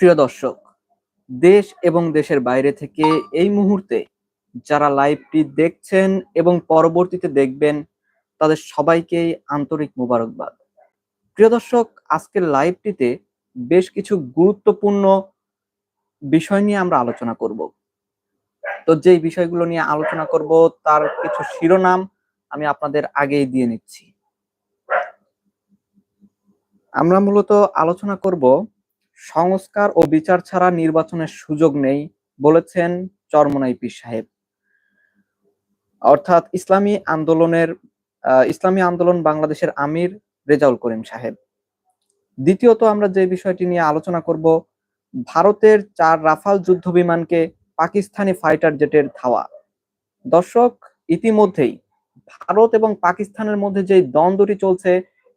প্রিয় দর্শক, দেশ এবং দেশের বাইরে থেকে এই মুহূর্তে যারা লাইভটি দেখছেন এবং পরবর্তীতে দেখবেন, তাদের সবাইকেই আন্তরিক মোবারকবাদ। প্রিয় দর্শক, আজকের লাইভটিতে বেশ কিছু গুরুত্বপূর্ণ বিষয় নিয়ে আমরা আলোচনা করব। তো যেই বিষয়গুলো নিয়ে আলোচনা করব, তার কিছু শিরোনাম আমি আপনাদের আগেই দিয়ে নিচ্ছি। আমরা মূলত আলোচনা করব সংস্কার ও বিচার ছাড়া নির্বাচনের সুযোগ নেই বলেছেন চরমনাই সাহেব। অর্থাৎ ইসলামী আন্দোলনের ইসলামী আন্দোলন বাংলাদেশের আমির রেজাউল করিম সাহেব। দ্বিতীয়ত আমরা যে বিষয়টি নিয়ে আলোচনা করব, ভারতের চার রাফাল যুদ্ধ বিমানকে পাকিস্তানি ফাইটার জেটের ধাওয়া। দর্শক, ইতিমধ্যেই ভারত এবং পাকিস্তানের মধ্যে যে দ্বন্দ্বটি চলছে,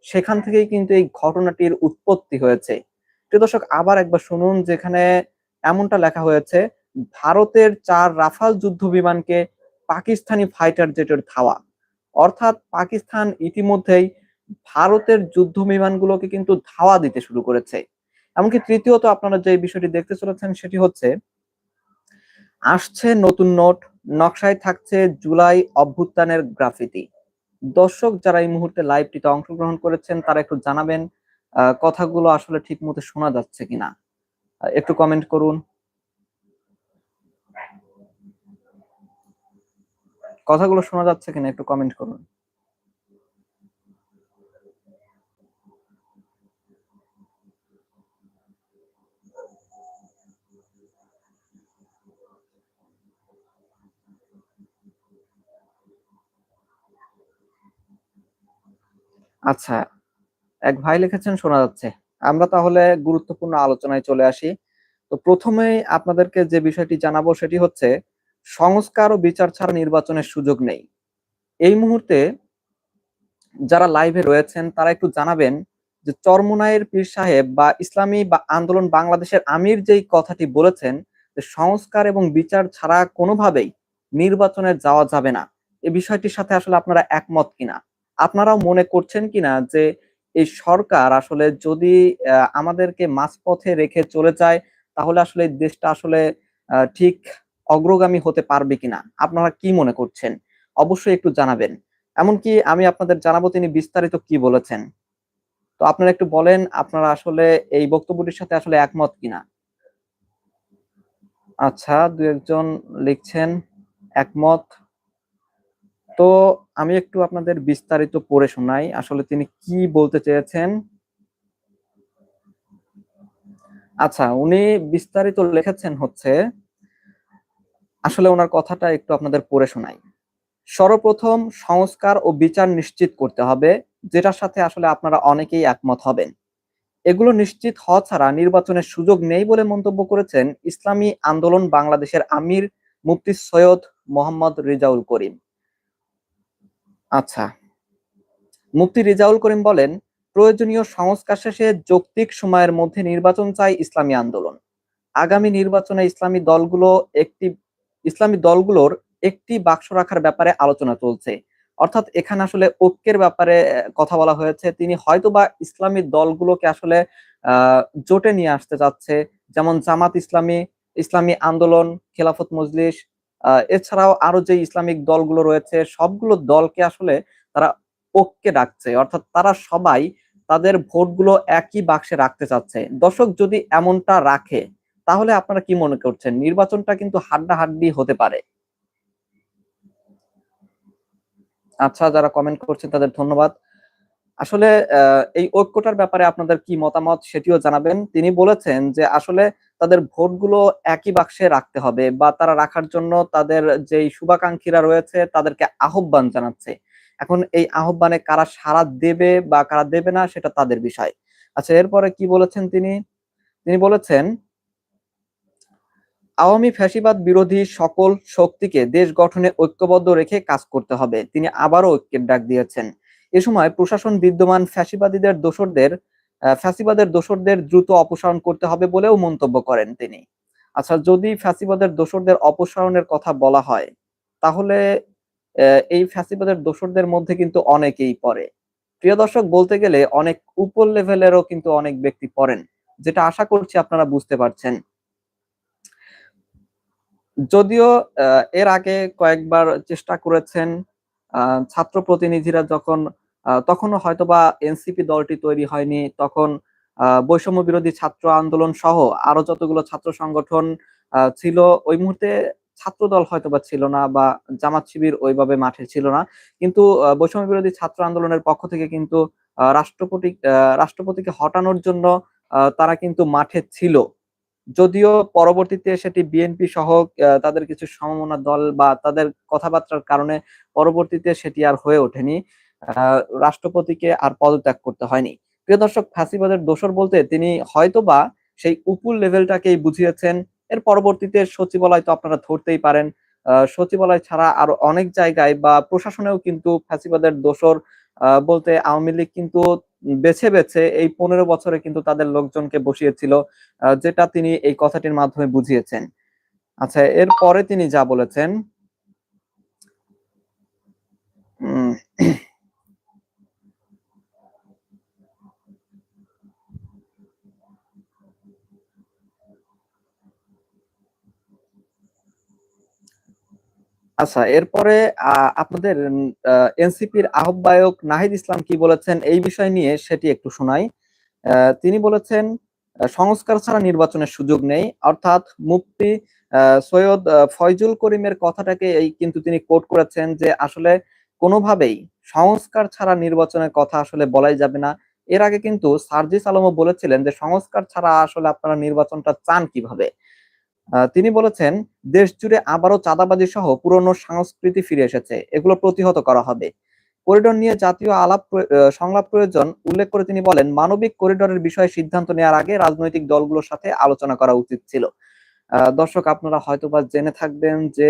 সেখান থেকেই কিন্তু এই ঘটনাটির উৎপত্তি হয়েছে। প্রিয় দর্শক, আবার একবার শুনুন যেখানে এমনটা লেখা হয়েছে, ভারতের চার রাফাল যুদ্ধ বিমানকে পাকিস্তানি ফাইটার জেটের ধাওয়া। অর্থাৎ পাকিস্তান ইতিমধ্যেই ভারতের যুদ্ধ বিমানগুলোকে কিন্তু ধাওয়া দিতে শুরু করেছে। এমনকি তৃতীয়ত আপনারা যে বিষয়টি দেখতে চলেছেন সেটি হচ্ছে, আসছে নতুন নোট, নকশায় থাকছে জুলাই অভ্যুত্থানের গ্রাফিতি। দর্শক যারা এই মুহূর্তে লাইভটিতে অংশগ্রহণ করেছেন, তারা একটু জানাবেন কথাগুলো আসলে ঠিক মতো শোনা যাচ্ছে কিনা? একটু কমেন্ট করুন। কথাগুলো শোনা যাচ্ছে কিনা একটু কমেন্ট করুন। আচ্ছা এক ভাই লিখেছেন, শোনা যাচ্ছে। আমরা তাহলে গুরুত্বপূর্ণ আলোচনায় চলে আসি। তো প্রথমেই আপনাদেরকে যে বিষয়টি জানাব সেটি হচ্ছে, সংস্কার ও বিচার ছাড়া নির্বাচনের সুযোগ নেই। এই মুহূর্তে যারা লাইভে রয়েছেন, তারা একটু জানাবেন যে চরমুনাইয়ের পীর সাহেব বা ইসলামী বা আন্দোলন বাংলাদেশের আমির যেই কথাটি বলেছেন, যে সংস্কার এবং বিচার ছাড়া কোনোভাবেই নির্বাচনে যাওয়া যাবে না। এই বিষয়টির সাথে আসলে আপনারা একমত কিনা? আপনারাও মনে করছেন কিনা যে এই সরকার আসলে যদি আমাদেরকে মাঝপথে রেখে চলে যায়, তাহলে আসলে দেশটা আসলে ঠিক অগ্রগামী হতে পারবে কিনা? আপনারা কি মনে করছেন? অবশ্যই একটু জানাবেন। এমনকি আমি আপনাদের জানাব তিনি বিস্তারিত কি বলেছেন। তো আপনারা একটু বলেন, আপনারা আসলে এই বক্তব্যটির সাথে আসলে একমত কিনা? আচ্ছা দু একজন লিখছেন, একমত। তো আমি একটু আপনাদের বিস্তারিত পড়ে শোনাই। আসলে তিনি কি বলতে চেয়েছেন? আচ্ছা উনি বিস্তারিত লিখেছেন হচ্ছে, আসলে ওনার কথাটা একটু আপনাদের পড়ে শোনাই। সর্বপ্রথম সংস্কার ও বিচার নিশ্চিত করতে হবে, যেটার সাথে আসলে আপনারা অনেকেই একমত হবেন। এগুলো নিশ্চিত হওয়া ছাড়া নির্বাচনের সুযোগ নেই বলে মন্তব্য করেছেন ইসলামী আন্দোলন বাংলাদেশের আমির মুফতি সৈয়দ মোহাম্মদ রিজাউল করিম। আচ্ছা। মুফতি রিজাউল করিম বলেন, প্রয়োজনীয় সংস্কার শেষে যৌক্তিক সময়ের মধ্যে নির্বাচন চাই ইসলামী আন্দোলন। আগামী নির্বাচনে ইসলামী দলগুলো একটি, ইসলামী দলগুলোর একটি বাক্স রাখার ব্যাপারে আলোচনা চলছে। অর্থাৎ এখানে আসলে ঐক্যের ব্যাপারে কথা বলা হয়েছে। তিনি হয়তোবা ইসলামী দলগুলোকে আসলে জোটে নিয়ে আসতে চাচ্ছে। যেমন জামাত ইসলামী ইসলামী আন্দোলন, খেলাফত মজলিস এছাড়াও আরও যে ইসলামিক দলগুলো রয়েছে, সবগুলো দলকে আসলে তারা ঐক্যে ডাকছে। অর্থাৎ তারা সবাই তাদের ভোটগুলো একই বাক্সে রাখতে চাচ্ছে। দর্শক যদি এমনটা রাখে, তাহলে আপনারা কি মনে করছেন? নির্বাচনটা কিন্তু হাড্ডাহাড্ডি হতে পারে। আচ্ছা যারা কমেন্ট করছেন তাদের ধন্যবাদ। আসলে এই ঐক্যটার ব্যাপারে আপনাদের কি মতামত সেটিও জানাবেন। তিনি বলেছেন যে, আসলে তাদের ভোটগুলো একই বাক্সে রাখতে হবে বা তারা রাখার জন্য তাদের যে শুভাকাঙ্ক্ষীরা রয়েছে তাদেরকে আহ্বান জানাচ্ছে। এখন এই আহ্বানে কারা সারা দেবে বা কারা দেবে না সেটা তাদের বিষয়। আচ্ছা এরপরে কি বলেছেন তিনি? তিনি বলেছেন, আওয়ামী ফ্যাসিবাদ বিরোধী সকল শক্তিকে দেশ গঠনে ঐক্যবদ্ধ রেখে কাজ করতে হবে। তিনি আবারও ঐক্যের ডাক দিয়েছেন। এ সময় প্রশাসন বিদ্যমান ফ্যাসিবাদীদের দোসরদের ফ্যাসিবাদের দোসরদের দ্রুত অপসারণ করতে হবে বলেও মন্তব্য করেন তিনি। আচ্ছা যদি ফ্যাসিবাদের দোসরদের অপসারণের কথা বলা হয়, তাহলে এই ফ্যাসিবাদের দোসরদের মধ্যে কিন্তু অনেকেই পড়ে। প্রিয় দর্শক, বলতে গেলে অনেক উপর লেভেলেরও কিন্তু অনেক ব্যক্তি পড়েন, যেটা আশা করছি আপনারা বুঝতে পারছেন। যদিও এর আগে কয়েকবার চেষ্টা করেছেন ছাত্র প্রতিনিধিরা যখন তখনও হয়তোবা এনসিপি দলটি তৈরি হয়নি। তখন বৈষম্য বিরোধী ছাত্র আন্দোলন সহ আরও যতগুলো ছাত্র সংগঠন ছিল, ওই মুহূর্তে ছাত্র দল হয়তোবা ছিল না বা জামাত শিবির ওইভাবে মাঠে ছিল না। কিন্তু বৈষম্য বিরোধী ছাত্র আন্দোলনের পক্ষ থেকে কিন্তু রাষ্ট্রপতি রাষ্ট্রপতিকে হটানোর জন্য তারা কিন্তু মাঠে ছিল। যদিও পরবর্তীতে সেটি বিএনপি সহ তাদের কিছু সমমনা দল বা তাদের কথাবার্তার কারণে পরবর্তীতে সেটি আর হয়ে ওঠেনি। রাষ্ট্রপতিকে আর পদত্যাগ করতে হয়নি। প্রিয় দর্শক ফাঁসিবাদের দোষর বলতে তিনি হয়তোবা সেই উপুল লেভেলটাকেই বুঝিয়েছেন। এর পরবর্তীতে সচিবালয় তো আপনারা ধরতেই পারেন। সচিবালয় ছাড়া আরও অনেক জায়গায় বা প্রশাসনেও কিন্তু ফাঁসিবাদের দোষর বলতে আওয়ামী লীগ কিন্তু বেছে বেছে এই পনেরো বছরে কিন্তু তাদের লোকজনকে বসিয়েছিল যেটা তিনি এই কথাটির মাধ্যমে বুঝিয়েছেন। আচ্ছা এর পরে তিনি যা বলেছেন আচ্ছা এরপরে আপনাদের এনসিপির আহ্বায়ক নাহিদ ইসলাম কি বলেছেন এই বিষয় নিয়ে সেটি একটু শোনাই। তিনি বলেছেন সংস্কার ছাড়া নির্বাচনের সুযোগ নেই। অর্থাৎ মুফতি সৈয়দ ফয়জুল করিমের কথাটাকে এই কিন্তু তিনি কোট করেছেন যে আসলে কোনোভাবেই সংস্কার ছাড়া নির্বাচনের কথা আসলে বলাই যাবে না। এর আগে কিন্তু সার্জিস আলমও বলেছিলেন যে সংস্কার ছাড়া আসলে আপনারা নির্বাচনটা চান কীভাবে? তিনি বলেছেন, দেশ জুড়ে আবারও চাঁদাবাজি সহ পুরনো সংস্কৃতি ফিরে এসেছে। এগুলো প্রতিহত করা হবে। করিডোর নিয়ে জাতীয় আলাপ সংলাপ প্রয়োজন উল্লেখ করে তিনি বলেন, মানবিক করিডোরের বিষয়ে সিদ্ধান্ত নেওয়ার আগে রাজনৈতিক দলগুলোর সাথে আলোচনা করা উচিত ছিল। দর্শক, আপনারা হয়তোবা জেনে থাকবেন যে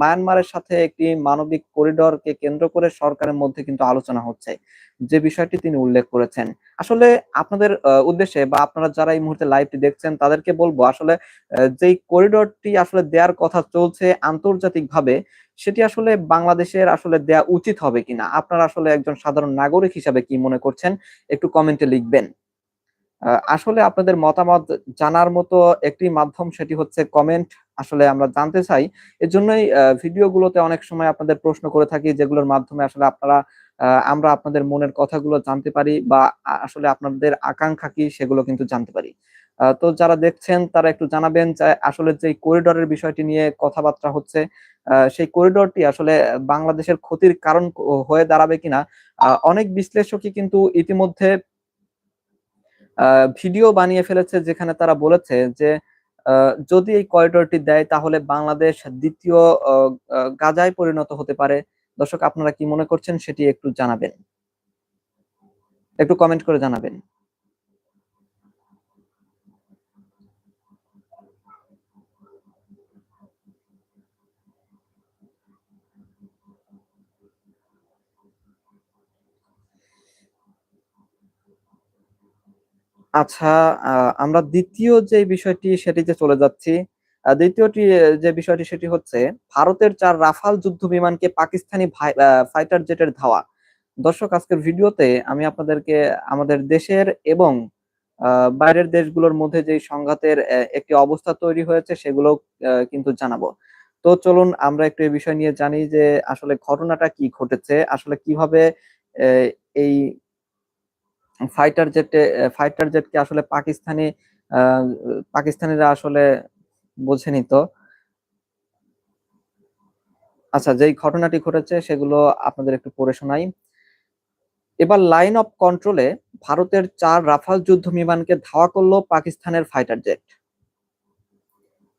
মায়ানমারের সাথে একটি মানবিক করিডোরকে কেন্দ্র করে সরকারের মধ্যে কিন্তু আলোচনা হচ্ছে, যে বিষয়টি তিনি উল্লেখ করেছেন। আসলে আপনাদের উদ্দেশ্যে বা আপনারা যারা এই মুহূর্তে লাইভটি দেখছেন, তাদেরকে বলব, আসলে যেই করিডোরটি আসলে দেওয়ার কথা চলছে আন্তর্জাতিকভাবে, সেটি আসলে বাংলাদেশের আসলে দেয়া উচিত হবে কিনা? আপনারা আসলে একজন সাধারণ নাগরিক হিসাবে কি মনে করছেন? একটু কমেন্টে লিখবেন। আসলে আপনাদের মতামত জানার মতো একটি মাধ্যম সেটি হচ্ছে কমেন্ট আসলে আমরা জানতে চাই এর জন্যই ভিডিওগুলোতে অনেক সময় আপনাদের প্রশ্ন করে থাকি, যেগুলোর মাধ্যমে আসলে আপনারা আমরা আপনাদের মনের কথাগুলো জানতে পারি বা আসলে আপনাদের আকাঙ্ক্ষা কি সেগুলো কিন্তু জানতে পারি। তো যারা দেখছেন, তারা একটু জানাবেন যে, আসলে যে করিডোরের বিষয়টি নিয়ে কথাবার্তা হচ্ছে সেই করিডোরটি আসলে বাংলাদেশের ক্ষতির কারণ হয়ে দাঁড়াবে কিনা অনেক বিশ্লেষকই কিন্তু ইতিমধ্যে ভিডিও বানিয়ে ফেলেছে যেখানে তারা বলেছে যে যদি এই করিডোরটি দেয় তাহলে বাংলাদেশ দ্বিতীয় গাজায় পরিণত হতে পারে। দর্শক, আপনারা কি মনে করছেন সেটি একটু জানাবেন। একটু কমেন্ট করে জানাবেন। আচ্ছা আমরা দ্বিতীয় যে বিষয়টি সেটিতে চলে যাচ্ছি দ্বিতীয়টি যে বিষয়টি সেটি হচ্ছে ভারতের চার রাফাল যুদ্ধ বিমানকে পাকিস্তানি ফাইটার জেটের ধাওয়া। দর্শক, আজকের ভিডিওতে আমি আপনাদেরকে আমাদের দেশের এবং বাইরের দেশগুলোর মধ্যে যে সংঘাতের একটি অবস্থা তৈরি হয়েছে সেগুলো কিন্তু জানাব। তো চলুন আমরা একটু এই বিষয় নিয়ে জানি যে আসলে ঘটনাটা কি ঘটেছে, আসলে কীভাবে এই ফাইটার জেটে ফাইটার জেটকে আসলে পাকিস্তানি পাকিস্তানিরা আসলে বোঝেনি তো আচ্ছা যেই ঘটনাটি ঘটেছে সেগুলো আপনাদের একটু পড়ে শোনাই। এবার লাইন অফ কন্ট্রোলে ভারতের চার রাফাল যুদ্ধ বিমানকে ধাওয়া করল পাকিস্তানের ফাইটার জেট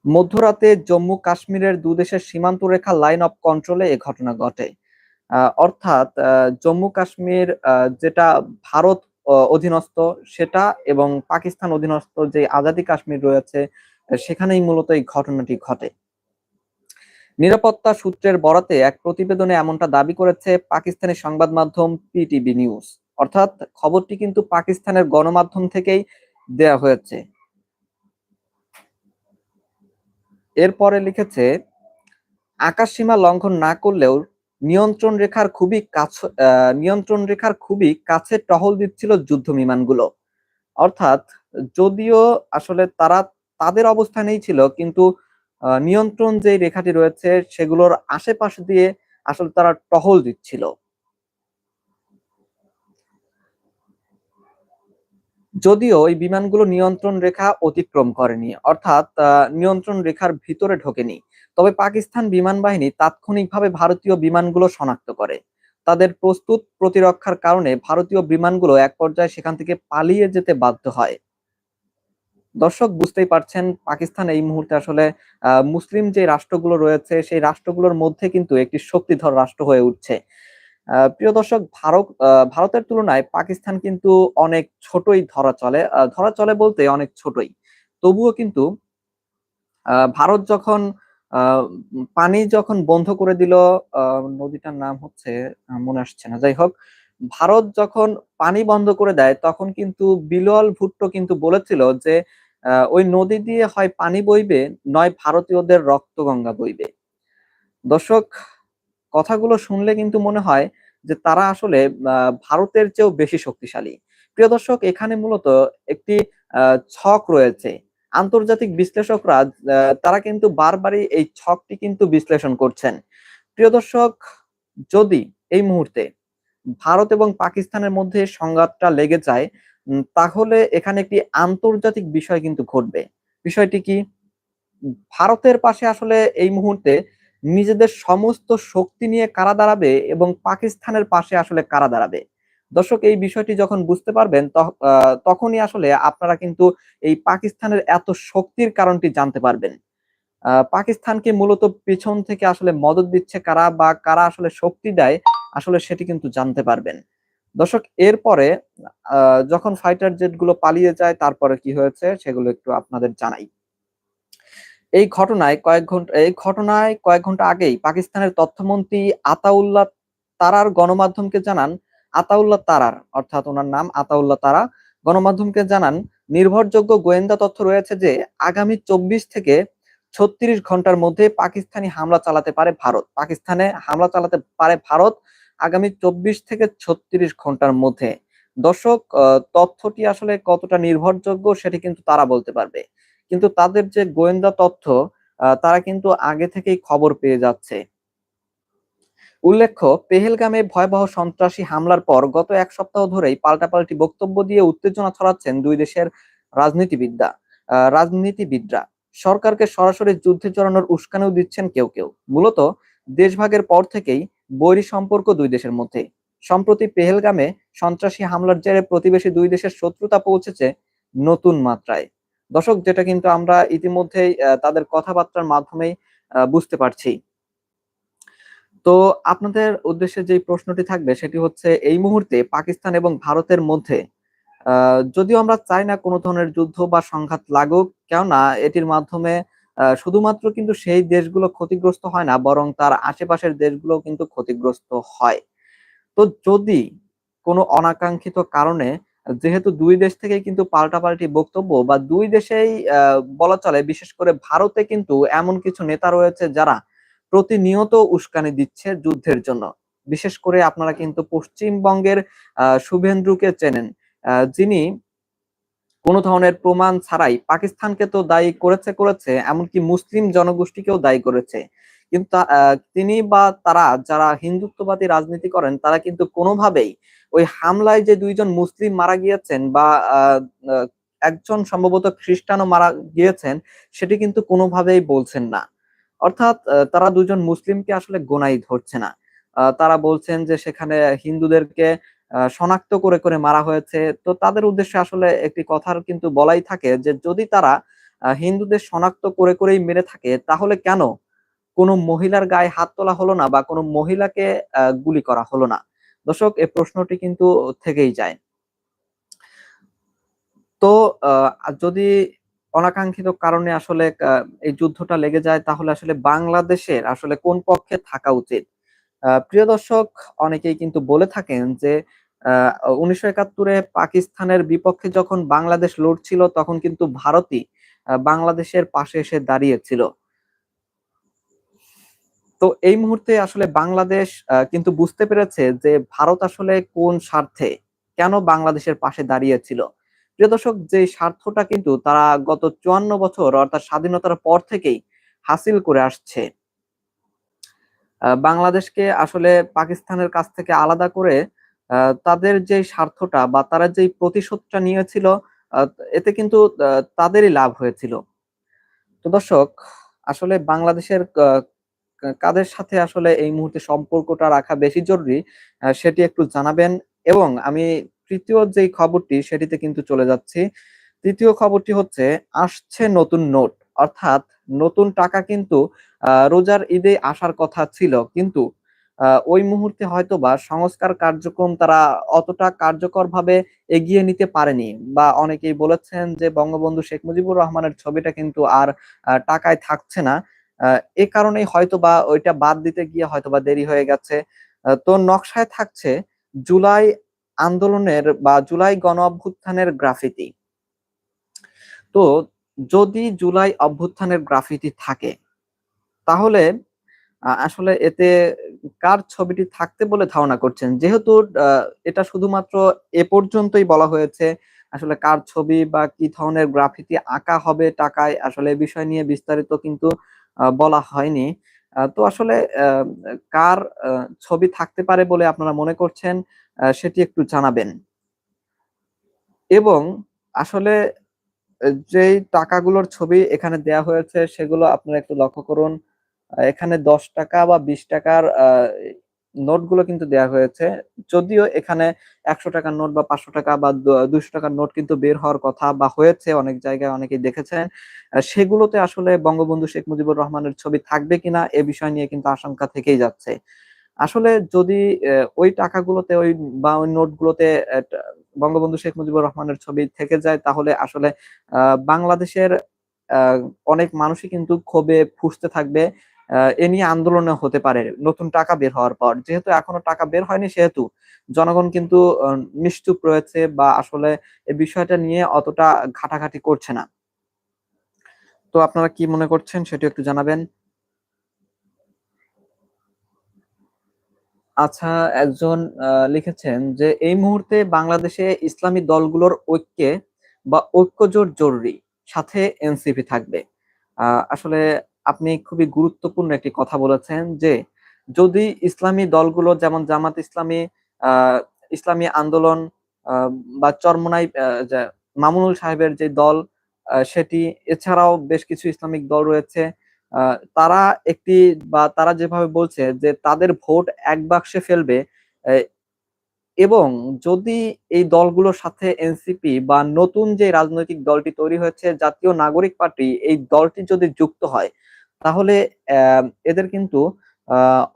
মধ্যরাতে জম্মু কাশ্মীরের দুদেশের সীমান্ত রেখা লাইন অফ কন্ট্রোলে এ ঘটনা ঘটে। অর্থাৎ জম্মু কাশ্মীর যেটা ভারত অধীনস্থ সেটা এবং পাকিস্তান অধীনস্থ যে আজাদি কাশ্মীর রয়েছে, সেখানেই মূলত এই ঘটনাটি ঘটে। নিরাপত্তা সূত্রের বরাতে এক প্রতিবেদনে এমনটা দাবি করেছে পাকিস্তানি সংবাদ মাধ্যম পিটিভি নিউজ। অর্থাৎ খবরটি কিন্তু পাকিস্তানের গণমাধ্যম থেকেই দেয়া হয়েছে। এরপরে লিখেছে আকাশ সীমা লঙ্ঘন না করলেও নিয়ন্ত্রণ রেখার খুবই কাছ নিয়ন্ত্রণ রেখার খুবই কাছে টহল দিচ্ছিল যুদ্ধ বিমানগুলো। অর্থাৎ যদিও আসলে তারা তাদের অবস্থানেই ছিল, কিন্তু নিয়ন্ত্রণ যে রেখাটি রয়েছে সেগুলোর আশেপাশে দিয়ে আসলে তারা টহল দিচ্ছিল। যদিও ওই বিমানগুলো নিয়ন্ত্রণ রেখা অতিক্রম করেনি, অর্থাৎ নিয়ন্ত্রণ রেখার ভিতরে ঢোকেনি। তবে পাকিস্তান বিমান বাহিনী তাৎক্ষণিকভাবে ভারতীয় বিমানগুলো শনাক্ত করে। তাদের প্রস্তুত প্রতিরক্ষার কারণে ভারতীয় বিমানগুলো এক পর্যায়ে সেখান থেকে পালিয়ে যেতে বাধ্য হয়। দর্শক, বুঝতেই পারছেন, পাকিস্তান এই মুহূর্তে আসলে মুসলিম যে রাষ্ট্রগুলো রয়েছে, সেই রাষ্ট্রগুলোর মধ্যে কিন্তু একটি শক্তিধর রাষ্ট্র হয়ে উঠছে। প্রিয় দর্শক, ভারত ভারতের তুলনায় পাকিস্তান কিন্তু অনেক ছোটই ধরা চলে ধরা চলে বলতে অনেক ছোটই। তবুও কিন্তু ভারত যখন পানি যখন বন্ধ করে দিল নদীটার নাম হচ্ছে মনে আসছে না। যাই হোক, ভারত যখন পানি বন্ধ করে দেয়, তখন কিন্তু বিলল ভুট্টো কিন্তু বলেছিল যে ওই নদী দিয়ে হয় পানি বইবে, নয় ভারতীয়দের রক্ত গঙ্গা বইবে। দর্শক, কথাগুলো শুনলে কিন্তু মনে হয় যে তারা আসলে ভারতের চেয়েও বেশি শক্তিশালী। প্রিয় দর্শক, এখানে মূলত একটি ছক রয়েছে। আন্তর্জাতিক বিশ্লেষকরা তারা কিন্তু বারবারই এই ছকটি কিন্তু বিশ্লেষণ করছেন। প্রিয় দর্শক, যদি এই মুহূর্তে ভারত এবং পাকিস্তানের মধ্যে সংঘাতটা লেগে যায় তাহলে এখানে একটি আন্তর্জাতিক বিষয় কিন্তু ঘটবে। বিষয়টি কি? ভারতের পাশে আসলে এই মুহূর্তে নিজেদের সমস্ত শক্তি নিয়ে কারা দাঁড়াবে এবং পাকিস্তানের পাশে আসলে কারা দাঁড়াবে? দর্শক, এই বিষয়টি যখন বুঝতে পারবেন তখনই আসলে আপনারা কিন্তু এই পাকিস্তানের এত শক্তির কারণটি জানতে পারবেন। পাকিস্তানকে মূলত পিছন থেকে আসলে মদত দিচ্ছে কারা বা কারা আসলে শক্তি দেয়, আসলে সেটি কিন্তু জানতে পারবেন। দর্শক, এরপরে যখন ফাইটার জেটগুলো পালিয়ে যায়, তারপরে কি হয়েছে সেগুলো একটু আপনাদের জানাই। এই ঘটনায় কয়েক ঘণ্টা এই ঘটনায় কয়েক ঘণ্টা আগেই পাকিস্তানের তথ্যমন্ত্রী আতাউল্লাহ তারার গণমাধ্যমকে জানান আতাউল্লাহ তারার, অর্থাৎ ওনার নাম আতাউল্লাহ তারা। গণমাধ্যমকে জানান, নির্ভরযোগ্য গোয়েন্দা তথ্য রয়েছে যে আগামী চব্বিশ থেকে ছত্রিশ ঘণ্টার মধ্যে পাকিস্তানি হামলা চালাতে পারে ভারত। পাকিস্তানে হামলা চালাতে পারে ভারত আগামী চব্বিশ থেকে ছত্রিশ ঘণ্টার মধ্যে। দর্শক তথ্যটি আসলে কতটা নির্ভরযোগ্য সেটি কিন্তু তারা বলতে পারবে। কিন্তু তাদের যে গোয়েন্দা তথ্য তারা কিন্তু আগে থেকেই খবর পেয়ে যাচ্ছে। উল্লেখ্য, পেহেলগামে ভয়াবহ সন্ত্রাসী হামলার পর গত এক সপ্তাহ ধরেই পাল্টাপাল্টি বক্তব্য দিয়ে উত্তেজনা ছড়াচ্ছেন দুই দেশের রাজনীতিবিদরা রাজনীতিবিদরা। সরকারকে সরাসরি যুদ্ধে জড়ানোর উস্কানিও দিচ্ছেন কেউ কেউ। মূলত, দেশভাগের পর থেকেই বৈরী সম্পর্ক দুই দেশের মধ্যে। সম্প্রতি পেহেলগামে সন্ত্রাসী হামলার জেরে প্রতিবেশী দুই দেশের শত্রুতা পৌঁছেছে নতুন মাত্রায়। দর্শক, যেটা কিন্তু আমরা ইতিমধ্যেই তাদের কথাবার্তার মাধ্যমেই বুঝতে পারছি। তো আপনাদের উদ্দেশ্যে যে প্রশ্নটি থাকবে সেটি হচ্ছে, এই মুহূর্তে পাকিস্তান এবং ভারতের মধ্যে যদিও আমরা চাই না কোনো ধরনের যুদ্ধ বা সংঘাত লাগুক, কেননা এটির মাধ্যমে শুধুমাত্র কিন্তু সেই দেশগুলো ক্ষতিগ্রস্ত হয় না, বরং তার আশেপাশের দেশগুলো কিন্তু ক্ষতিগ্রস্ত হয়। তো যদি কোনো অনাকাঙ্ক্ষিত কারণে, যেহেতু দুই দেশ থেকে কিন্তু পাল্টাপাল্টি বক্তব্য বা দুই দেশেই বলা চলে, বিশেষ করে ভারতে কিন্তু এমন কিছু নেতা রয়েছে যারা প্রতিনিয়ত উস্কানি দিচ্ছে যুদ্ধের জন্য। বিশেষ করে আপনারা কিন্তু পশ্চিমবঙ্গের শুভেন্দ্রুকে চেনেন। যিনি কোনো ধরনের প্রমাণ ছাড়াই পাকিস্তানকে তো দায়ী করেছে করেছে, এমনকি মুসলিম জনগোষ্ঠীকেও দায়ী করেছে। কিন্তু তিনি বা তারা যারা হিন্দুত্ববাদী রাজনীতি করেন, তারা কিন্তু কোনোভাবেই ওই হামলায় যে দুইজন মুসলিম মারা গিয়েছেন বা একজন সম্ভবত খ্রিস্টানও মারা গিয়েছেন, সেটি কিন্তু কোনোভাবেই বলছেন না। অর্থাৎ তারা দুজন মুসলিমকে আসলে গোনাই ধরছে না। তারা বলছেন যে সেখানে হিন্দুদেরকে শনাক্ত করে করে মারা হয়েছে। তো তাদের উদ্দেশ্যে আসলে একটি কথার কিন্তু বলাই থাকে যে, যদি তারা হিন্দুদের শনাক্ত করে, করেই মেরে থাকে, তাহলে কেন কোনো মহিলার গায়ে হাত তোলা হলো না বা কোনো মহিলাকে গুলি করা হলো না? দর্শক এই প্রশ্নটি কিন্তু থেকেই যায়। তো যদি অনাকাঙ্ক্ষিত কারণে আসলে এই যুদ্ধটা লেগে যায়, তাহলে আসলে বাংলাদেশের আসলে কোন পক্ষে থাকা উচিত? প্রিয় দর্শক, অনেকেই কিন্তু বলে থাকেন যে উনিশশো একাত্তরে পাকিস্তানের বিপক্ষে যখন বাংলাদেশ লড়ছিল, তখন কিন্তু ভারতই বাংলাদেশের পাশে এসে দাঁড়িয়েছিল। তো এই মুহূর্তে আসলে বাংলাদেশ কিন্তু বুঝতে পেরেছে যে, ভারত আসলে কোন স্বার্থে, কেন বাংলাদেশের পাশে দাঁড়িয়েছিল? প্রিয় দর্শক, যে স্বার্থটা কিন্তু তারা গত চুয়ান্ন বছর অর্থাৎ স্বাধীনতার পর থেকেই হাসিল করে আসছে। বাংলাদেশকে আসলে পাকিস্তানের কাছ থেকে আলাদা করে তাদের যে স্বার্থটা বা তারা যে প্রতিশোধটা নিয়েছিল এতে কিন্তু তাদেরই লাভ হয়েছিল। তো দর্শক, আসলে বাংলাদেশের কাদের সাথে আসলে এই মুহূর্তে সম্পর্কটা রাখা বেশি জরুরি সেটি একটু জানাবেন এবং আমি তৃতীয় যে খবরটি সেটিতে কিন্তু চলে যাচ্ছি। তৃতীয় খবরটি হচ্ছে, আসছে নতুন নোট। অর্থাৎ নতুন টাকা কিন্তু রোজার ঈদে আসার কথা ছিল। কিন্তু ওই মুহূর্তে হয়তো বা সংস্কার কার্যক্রম তারা অতটা কার্যকরভাবে এগিয়ে নিতে পারেনি বা অনেকেই বলেছেন যে বঙ্গবন্ধু শেখ মুজিবুর রহমানের ছবিটা কিন্তু আর টাকায় থাকছে না। এ কারণেই হয়তো বা ওইটা বাদ দিতে গিয়ে হয়তো বা দেরি হয়ে গেছে। তো নকশায় থাকছে, জুলাই আন্দোলনের বা জুলাই গণ অভ্যুত্থানের গ্রাফিতি। তো যদি জুলাই অভ্যুত্থানের গ্রাফিতি থাকে, তাহলে আসলে এতে কার ছবিটি থাকতে বলে ধারণা করছেন? যেহেতু এটা শুধুমাত্র এ পর্যন্তই বলা হয়েছে, আসলে কার ছবি বা কি ধরনের গ্রাফিতি আঁকা হবে টাকায় আসলে বিষয় নিয়ে বিস্তারিত কিন্তু বলা হয়নি। তো আসলে কার ছবি থাকতে পারে বলে আপনারা মনে করছেন? সেটি একটু জানাবেন। এবং আসলে যেই টাকাগুলোর ছবি এখানে দেয়া হয়েছে, সেগুলো আপনারা একটু লক্ষ্য করুন। এখানে দশ টাকা বা বিশ টাকার নোটগুলো কিন্তু দেয়া হয়েছে। যদিও এখানে একশো টাকার নোট বা পাঁচশো টাকা বা দুশো টাকার নোট কিন্তু বের হওয়ার কথা বা হয়েছে, অনেক জায়গায় অনেকেই দেখেছেন। সেগুলোতে আসলে বঙ্গবন্ধু শেখ মুজিবুর রহমানের ছবি থাকবে কিনা, এ বিষয় নিয়ে কিন্তু আশঙ্কা থেকেই যাচ্ছে। আসলে যদি ওই টাকাগুলোতে, ওই, বা ওই নোটগুলোতে বঙ্গবন্ধু শেখ মুজিবুর রহমানের ছবি থেকে যায়, তাহলে আসলে বাংলাদেশের অনেক মানুষই কিন্তু ক্ষোভে ফুসতে থাকবে এ নিয়ে আন্দোলনে হতে পারে, নতুন টাকা বের হওয়ার পর। যেহেতু এখনও টাকা বের হয়নি, সেহেতু জনগণ কিন্তু নিশ্চুপ রয়েছে বা আসলে এই বিষয়টা নিয়ে অতটা ঘাটাঘাটি করছে না। তো আপনারা কি মনে করছেন সেটি একটু জানাবেন। আচ্ছা একজন লিখেছেন যে, এই মুহূর্তে বাংলাদেশে ইসলামী দলগুলোর ঐক্যে বা ঐক্যজোট জরুরি, সাথে এনসিপি থাকবে। আসলে আপনি খুবই গুরুত্বপূর্ণ একটি কথা বলেছেন যে, যদি ইসলামী দলগুলো যেমন জামাত ইসলামী ইসলামী আন্দোলন বা চরমনাই মামুনুল সাহেবের যে দল সেটি, এছাড়াও বেশ কিছু ইসলামিক দল রয়েছে তারা একটি বা তারা যেভাবে বলছে যে তাদের ভোট এক বাক্সে ফেলবে এবং যদি এই দলগুলোর সাথে এনসিপি বা নতুন যে রাজনৈতিক দলটি তৈরি হয়েছে, জাতীয় নাগরিক পার্টি এই দলটি যদি যুক্ত হয়, তাহলে এদের কিন্তু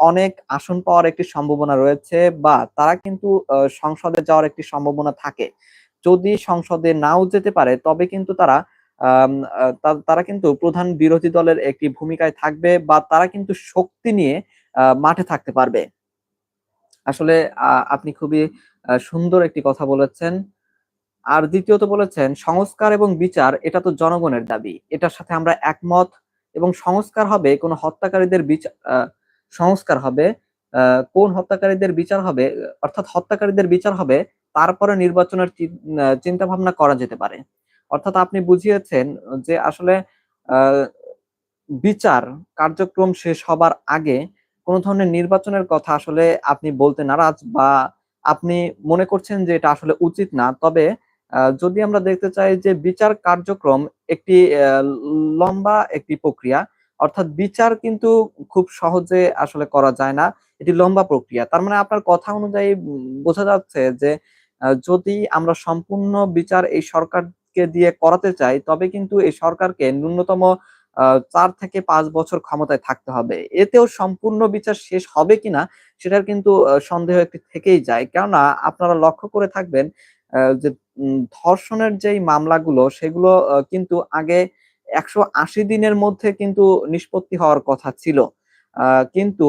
অনেক আসন পাওয়ার একটি সম্ভাবনা রয়েছে বা তারা কিন্তু সংসদে যাওয়ার একটি সম্ভাবনা থাকে। যদি সংসদে নাও যেতে পারে, তবে কিন্তু তারা তারা কিন্তু প্রধান বিরোধী দলের একটি ভূমিকায় থাকবে বা তারা কিন্তু শক্তি নিয়ে মাঠে থাকতে পারবে। আসলে আপনি খুবই সুন্দর একটি কথা বলেছেন। আর দ্বিতীয়ত বলেছেন, সংস্কার এবং বিচার, এটা তো জনগণের দাবি। এটার সাথে আমরা একমত এবং সংস্কার হবে, কোন হত্যাকারীদের বিচার সংস্কার হবে কোন হত্যাকারীদের বিচার হবে, অর্থাৎ হত্যাকারীদের বিচার হবে, তারপরে নির্বাচনের চিন্তা ভাবনা করা যেতে পারে। অর্থাৎ আপনি বুঝিয়েছেন যে আসলে বিচার, কার্যক্রম শেষ হবার আগে কোন ধরনের নির্বাচনের কথা আসলে আপনি বলতে নারাজ বা আপনি মনে করছেন যে এটা আসলে উচিত না। তবে যদি আমরা দেখতে চাই যে বিচার কার্যক্রম একটি লম্বা একটি প্রক্রিয়া, অর্থাৎ বিচার কিন্তু খুব সহজে আসলে করা যায় না, এটি লম্বা প্রক্রিয়া। তার মানে আপনার কথা অনুযায়ী বোঝা যাচ্ছে যে যদি আমরা সম্পূর্ণ বিচার এই সরকারকে দিয়ে করাতে চাই তবে কিন্তু এই সরকারকে ন্যূনতম চার থেকে পাঁচ বছর ক্ষমতায় থাকতে হবে। এতেও সম্পূর্ণ বিচার শেষ হবে কিনা সেটার কিন্তু সন্দেহ একটি থেকেই যায়। কেননা আপনারা লক্ষ্য করে থাকবেন যে ধর্ষণের যেই মামলাগুলো, সেগুলো কিন্তু আগে একশো আশি দিনের মধ্যে কিন্তু নিষ্পত্তি হওয়ার কথা ছিল। কিন্তু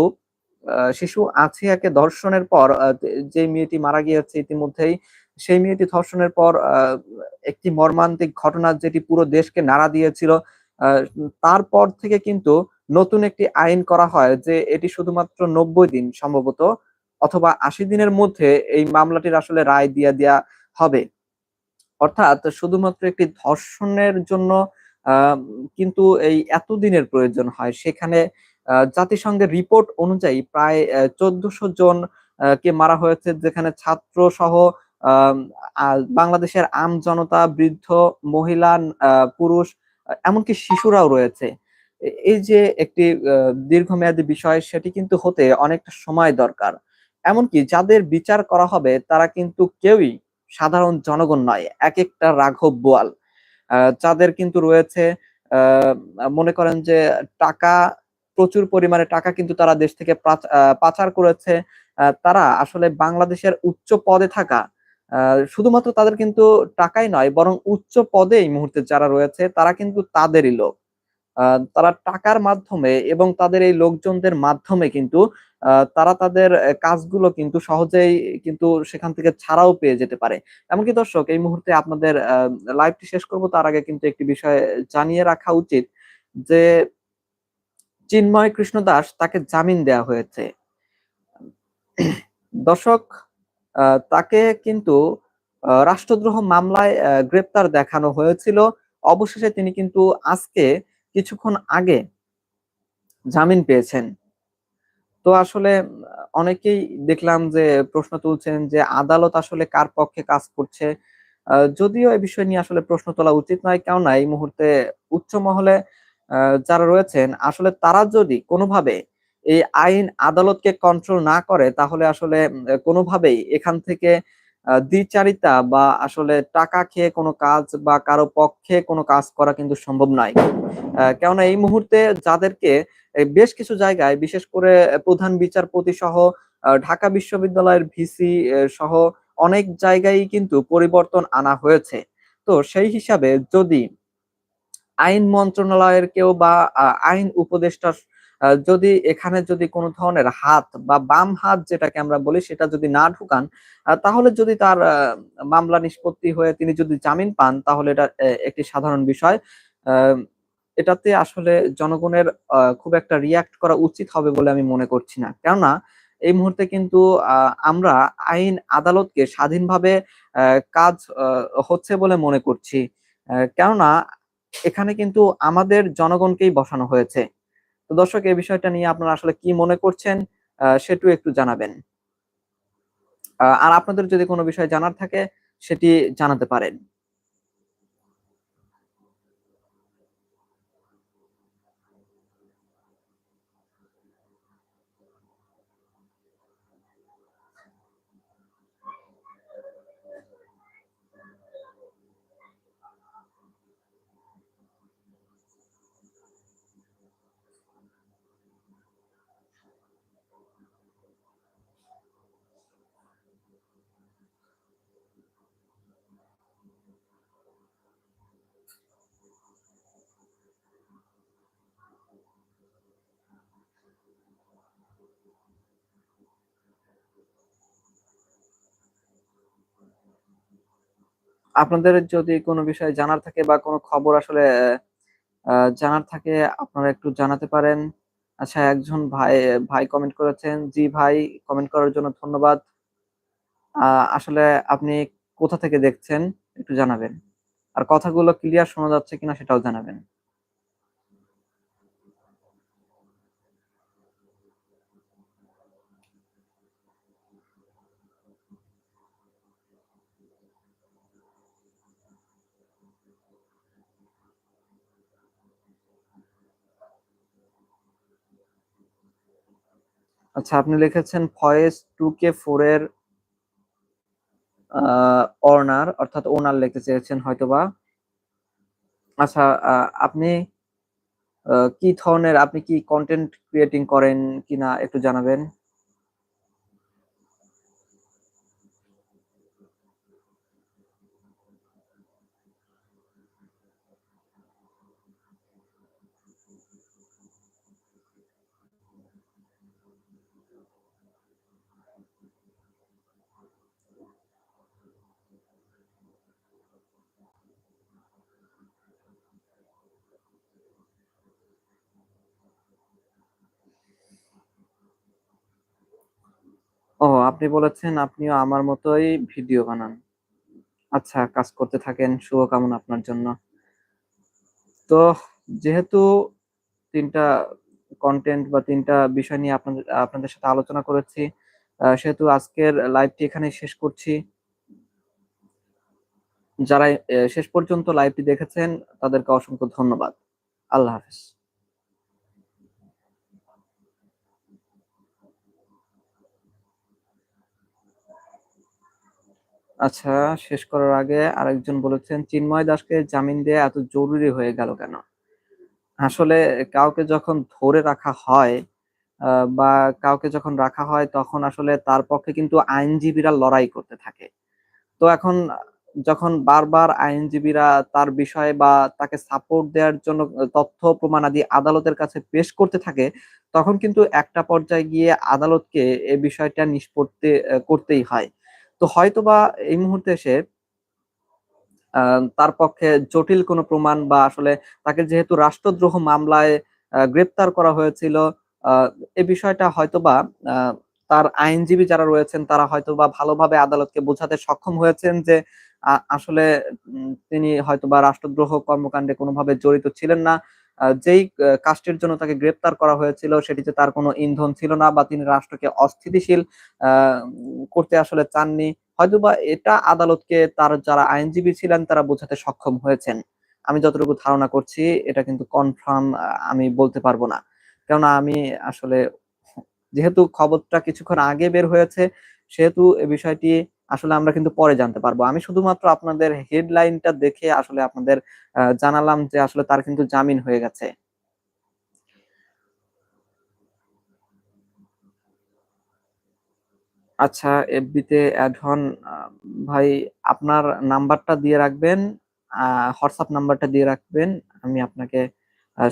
শিশু আছিয়াকে ধর্ষণের পর যে মেয়েটি মারা গিয়েছে ইতিমধ্যেই সেই মেয়েটি ধর্ষণের পর একটি মর্মান্তিক ঘটনা যেটি পুরো দেশকে নাড়া দিয়েছিল তারপর থেকে কিন্তু নতুন একটি আইন করা হয় যে এটি শুধুমাত্র নব্বই দিন সম্ভবত, অথবা আশি দিনের মধ্যে এই মামলাটির আসলে রায় দিয়া দেয়া হবে। অর্থাৎ শুধুমাত্র একটি ধর্ষণের জন্য কিন্তু এই এতদিনের প্রয়োজন হয়। সেখানে জাতিসংঘের রিপোর্ট অনুযায়ী প্রায় চোদ্দশো জন কে মারা হয়েছে, যেখানে ছাত্র সহ বাংলাদেশের আম জনতা, বৃদ্ধ, মহিলা পুরুষ, এমনকি শিশুরাও রয়েছে। এই যে একটি দীর্ঘমেয়াদী বিষয়, সেটি কিন্তু হতে অনেকটা সময় দরকার। এমনকি যাদের বিচার করা হবে, তারা কিন্তু কেউই সাধারণ জনগণ নয়, এক একটা রাঘব বোয়াল। যাদের কিন্তু রয়েছে মনে করেন যে টাকা, প্রচুর পরিমাণে টাকা কিন্তু তারা দেশ থেকে পাচার করেছে। তারা আসলে বাংলাদেশের উচ্চ পদে থাকা শুধুমাত্র তাদের কিন্তু টাকাই নয়, বরং উচ্চ পদে এই মুহূর্তে যারা রয়েছে, তারা কিন্তু তাদেরই লোক। তারা টাকার মাধ্যমে এবং তাদের এই লোকজনদের মাধ্যমে কিন্তু তারা তাদের কাজগুলো কিন্তু সহজেই কিন্তু সেখান থেকে ছাড়াও পেয়ে যেতে পারে। এমনকি দর্শক, এই মুহূর্তে আপনাদের লাইভটি শেষ করব, তার আগে কিন্তু একটি বিষয় জানিয়ে রাখা উচিত যে, চিন্ময় কৃষ্ণ দাস তাকে জামিন দেয়া হয়েছে। দর্শক তাকে কিন্তু রাষ্ট্রদ্রোহ মামলায় গ্রেপ্তার দেখানো হয়েছিল। অবশেষে তিনি কিন্তু আজকে কিছুক্ষণ আগে জামিন পেয়েছেন। তো আসলে অনেকেই দেখলাম যে প্রশ্ন তুলছেন যে আদালত আসলে কার পক্ষে কাজ করছে। যদিও এই বিষয় নিয়ে আসলে প্রশ্ন তোলা উচিত নয়, কেননা এই মুহূর্তে উচ্চ মহলে যারা রয়েছেন, আসলে তারা যদি কোনোভাবে এই আইন আদালতকে কন্ট্রোল না করে, তাহলে আসলে কোনোভাবেই এখান থেকে দ্বিচারিতা বা আসলে টাকা খেয়ে কোনো কাজ বা কারও পক্ষে কোনো কাজ করা কিন্তু সম্ভব নয়। কেননা এই মুহূর্তে যাদেরকে বেশ কিছু জায়গায়, বিশেষ করে প্রধান বিচারপতি সহ ঢাকা বিশ্ববিদ্যালয়ের ভিসি সহ অনেক জায়গায় কিন্তু পরিবর্তন আনা হয়েছে। তো সেই হিসাবে যদি আইন মন্ত্রণালয়ের কেউ বা আইন উপদেষ্টা যদি এখানে যদি কোনো ধরনের হাত বা বাম হাত যেটাকে আমরা বলি সেটা যদি না ঢুকান তাহলে যদি তার মামলা নিষ্পত্তি হয়ে তিনি যদি জামিন পান, তাহলে এটা একটি সাধারণ বিষয়। এটাতে আসলে জনগণের খুব একটা রিয়াক্ট করা উচিত হবে বলে আমি মনে করছি না। কেননা এই মুহূর্তে কিন্তু আমরা আইন আদালতকে স্বাধীনভাবে কাজ হচ্ছে বলে মনে করছি। কেননা এখানে কিন্তু আমাদের জনগণকেই বসানো হয়েছে। তো দর্শক, এই বিষয়টা নিয়ে আপনারা আসলে কি মনে করছেন সেটু একটু জানাবেন। আর আপনাদের যদি কোনো বিষয় জানার থাকে, সেটি জানাতে পারেন। আপনাদের যদি কোনো বিষয়ে জানার থাকে বা কোনো খবর আসলে জানার থাকে, আপনারা একটু জানাতে পারেন। আচ্ছা একজন ভাই ভাই কমেন্ট করেছেন, জি ভাই কমেন্ট করার জন্য ধন্যবাদ। আসলে আপনি কোথা থেকে দেখছেন, একটু জানাবেন। আর কথাগুলো ক্লিয়ার শোনা যাচ্ছে কিনা সেটাও জানাবেন। আচ্ছা আপনি লিখেছেন ফয়েস টু কে ফোর এর অর্নার, অর্থাৎ ওনার লিখতে চেয়েছেন হয়তোবা। আচ্ছা আপনি কি ধরনের, আপনি কি কন্টেন্ট ক্রিয়েটিং করেন কিনা একটু জানাবেন? ও, আপনি বলেছেন আপনিও আমার মতোই ভিডিও বানান। আচ্ছা কাজ করতে থাকেন, শুভকামনা আপনার জন্য। তো যেহেতু তিনটা কন্টেন্ট বা তিনটা বিষয় নিয়ে আপনাদের আপনাদের সাথে আলোচনা করেছি সেহেতু আজকের লাইভটি এখানে শেষ করছি। যারা শেষ পর্যন্ত লাইভটি দেখেছেন, তাদেরকে অসংখ্য ধন্যবাদ। আল্লাহ হাফেজ। আচ্ছা শেষ করার আগে আরেকজন বলেছেন, চিন্ময় দাসকে জামিন দেয়া এত জরুরি হয়ে গেল কেন? আসলে কাউকে যখন ধরে রাখা হয় বা কাউকে যখন রাখা হয়, তখন আসলে তার পক্ষে কিন্তু আইনজীবীরা লড়াই করতে থাকে। তো এখন যখন বারবার আইনজীবীরা তার বিষয়ে বা তাকে সাপোর্ট দেওয়ার জন্য তথ্য, প্রমাণ আদি আদালতের কাছে পেশ করতে থাকে, তখন কিন্তু একটা পর্যায়ে গিয়ে আদালতকে এ বিষয়টা নিষ্পত্তি করতেই হয়। তো হয়তোবা এই মুহূর্তে এসে তার পক্ষে জটিল কোনো প্রমাণ বা আসলে তাকে যেহেতু রাষ্ট্রদ্রোহ মামলায় গ্রেপ্তার করা হয়েছিল এ বিষয়টা হয়তোবা তার আইনজীবী যারা রয়েছেন তারা হয়তোবা ভালোভাবে আদালতকে বোঝাতে সক্ষম হয়েছেন যে আসলে তিনি হয়তোবা রাষ্ট্রদ্রোহ কর্মকাণ্ডে কোনোভাবে জড়িত ছিলেন না। যেই কাস্টের জন্য তাকে গ্রেপ্তার করা হয়েছিল সেটিতে তার কোনো ইন্ধন ছিল না বা তিনি রাষ্ট্রকে অস্থিতিশীল করতে আসলে চাননি, হয়তোবা এটা আদালতকে তার যারা আইনজীবী ছিলেন তারা বোঝাতে সক্ষম হয়েছেন। আমি যতটুকু ধারণা করছি, এটা কিন্তু কনফার্ম আমি বলতে পারব না। কেননা আমি আসলে, যেহেতু খবরটা কিছুক্ষণ আগে বের হয়েছে, সেহেতু এ বিষয়টি আসলে আমরা কিন্তু পরে জানতে পারব। আমি শুধুমাত্র আপনাদের হেডলাইনটা দেখে আসলে আপনাদের জানালাম যে আসলে তার কিন্তু জামিন হয়ে গেছে। আচ্ছা এফবিতে অ্যাড হন ভাই, আপনার নাম্বারটা দিয়ে রাখবেন হোয়াটসঅ্যাপ নাম্বারটা দিয়ে রাখবেন, আমি আপনাকে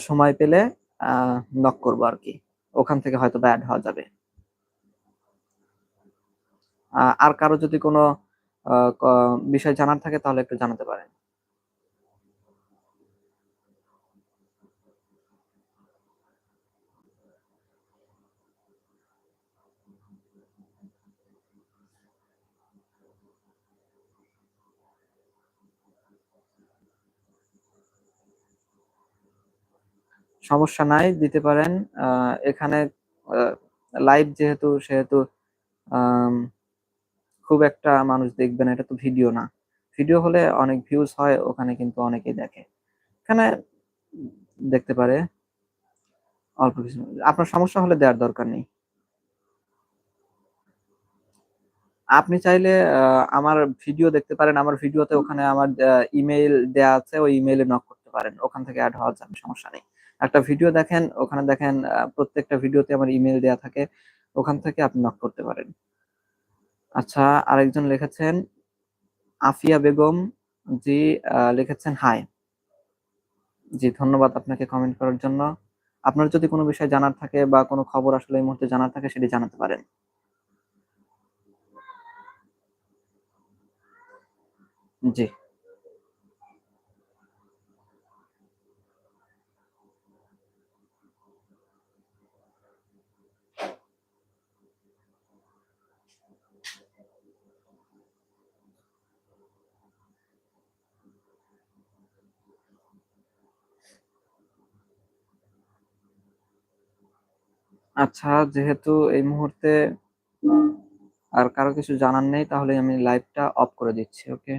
সময় পেলে নক করব আর কি। ওখান থেকে হয়তো অ্যাড হওয়া যাবে। আর কারও যদি কোনো বিষয় জানার থাকে তাহলে একটু জানাতে পারেন। সমস্যা নাই, দিতে পারেন। এখানে লাইভ যেহেতু, সেহেতু খুব একটা মানুষ দেখবে না, এটা তো ভিডিও না। ভিডিও হলে অনেক ভিউজ হয়, ওখানে কিন্তু অনেকেই দেখে। এখানে দেখতে পারে, অল্প কিছু আপনার সমস্যা হলে দেওয়ার দরকার নেই। আপনি চাইলে আমার ভিডিও দেখতে পারেন, আমার ভিডিওতে ওখানে আমার ইমেইল দেয়া আছে, ওই ইমেইলে নক করতে পারেন। ওখান থেকে অ্যাড হওয়া যাবে সমস্যা নেই। একটা ভিডিও দেখেন, ওখানে দেখেন প্রত্যেকটা ভিডিওতে আমার ইমেল দেয়া থাকে, ওখান থেকে আপনি নক করতে পারেন। আচ্ছা আরেকজন লিখেছেন, আফিয়া বেগম জি লিখেছেন, হাই। জি, ধন্যবাদ আপনাকে কমেন্ট করার জন্য। আপনার যদি কোনো বিষয় জানার থাকে বা কোনো খবর আসলে এই মুহূর্তে জানার থাকে, সেটি জানাতে পারেন। জি। আচ্ছা যেহেতু এই মুহূর্তে আর কারও কিছু জানার নেই, তাহলে আমি লাইভটা অফ করে দিচ্ছি ওকে